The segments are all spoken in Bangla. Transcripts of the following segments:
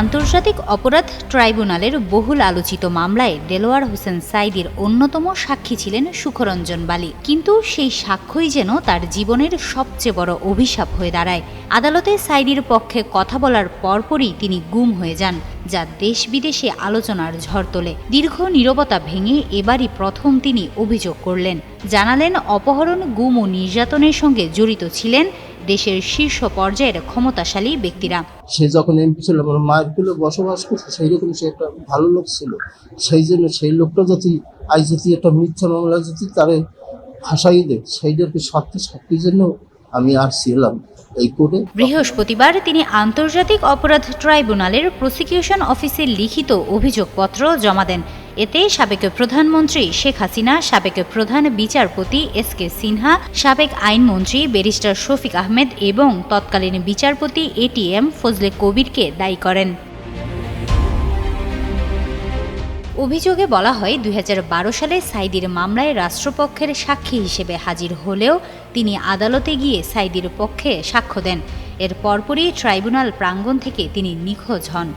আন্তর্জাতিক অপরাধ ট্রাইব্যুনালের বহুল আলোচিত মামলায় দেলোয়ার হোসেন সাইদির অন্যতম সাক্ষী ছিলেন সুখরঞ্জন বালি। কিন্তু সেই সাক্ষ্যই যেন তার জীবনের সবচেয়ে বড় অভিশাপ হয়ে দাঁড়ায়। আদালতে সাইদির পক্ষে কথা বলার পরপরই তিনি গুম হয়ে যান, যা দেশ বিদেশে আলোচনার ঝড় তোলে। দীর্ঘ নীরবতা ভেঙে এবারই প্রথম তিনি অভিযোগ করলেন। জানালেন, অপহরণ, গুম ও নির্যাতনের সঙ্গে জড়িত ছিলেন দেশের শীর্ষ পর্যায়ের ক্ষমতাশালী ব্যক্তিরা। সে যখন এমপি ছিল মায়ের কুলে বসবাস করছে সেই রকম সে একটা ভালো লোক ছিল। সেই জন্য সেই লোকটা যদি আজ যদি একটা মিথ্যা মামলা যদি তারে ফাঁসাই দেয় সেইটাকে সত্যি সত্যির জন্য আমি আর ছিলাম এই কোর্টে। বৃহস্পতিবার তিনি আন্তর্জাতিক অপরাধ ট্রাইব্যুনালের প্রসিকিউশন অফিসে লিখিত অভিযোগপত্র জমা দেন। এতে সাবেক প্রধানমন্ত্রী শেখ হাসিনা, সাবেক প্রধান বিচারপতি এস কে সিনহা, সাবেক আইনমন্ত্রী ব্যারিস্টার শফিক আহমেদ এবং তৎকালীন বিচারপতি এটিএম ফজলে কবিরকে দায়ী করেন। অভিযোগে বলা হয়, দুই হাজার বারো সালে সাইদির মামলায় রাষ্ট্রপক্ষের সাক্ষী হিসেবে হাজির হলেও তিনি আদালতে গিয়ে সাইদির পক্ষে সাক্ষ্য দেন। এর পরপরই ট্রাইব্যুনাল প্রাঙ্গণ থেকে তিনি নিখোঁজ হন।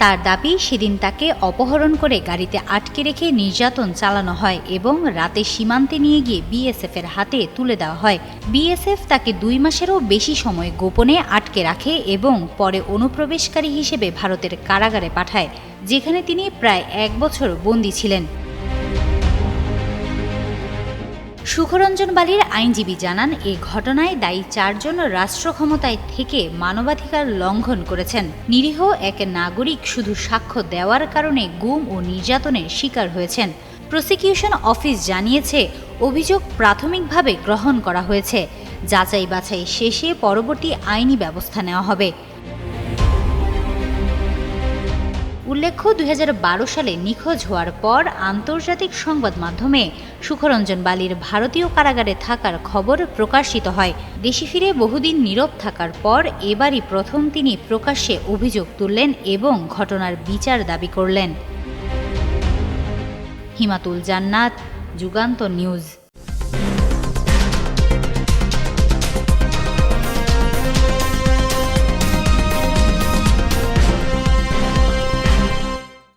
তার দাবি সেদিন তাকে অপহরণ করে গাড়িতে আটকে রেখে নির্যাতন চালানো হয় এবং রাতে সীমান্তে নিয়ে গিয়ে বিএসএফের হাতে তুলে দেওয়া হয়। বিএসএফ তাকে দুই মাসেরও বেশি সময় গোপনে আটকে রাখে এবং পরে অনুপ্রবেশকারী হিসেবে ভারতের কারাগারে পাঠায়, যেখানে তিনি প্রায় এক বছর বন্দী ছিলেন। সুখরঞ্জন বালির আইনজীবী জানান, এ ঘটনায় দায়ী চারজন রাষ্ট্র ক্ষমতায় থেকে মানবাধিকার লঙ্ঘন করেছেন। নিরীহ এক নাগরিক শুধু সাক্ষ্য দেওয়ার কারণে গুম ও নির্যাতনের শিকার হয়েছেন। প্রসিকিউশন অফিস জানিয়েছে, অভিযোগ প্রাথমিকভাবে গ্রহণ করা হয়েছে। যাচাই বাছাই শেষে পরবর্তী আইনি ব্যবস্থা নেওয়া হবে। উল্লেখ্য, দুই হাজার বারো সালে নিখোঁজ হওয়ার পর আন্তর্জাতিক সংবাদ মাধ্যমে সুখরঞ্জন বালির ভারতীয় কারাগারে থাকার খবর প্রকাশিত হয়। দেশে ফিরে বহুদিন নীরব থাকার পর এবারই প্রথম তিনি প্রকাশ্যে অভিযোগ তুললেন এবং ঘটনার বিচার দাবি করলেন। হিমাতুল জান্নাত, যুগান্ত নিউজ।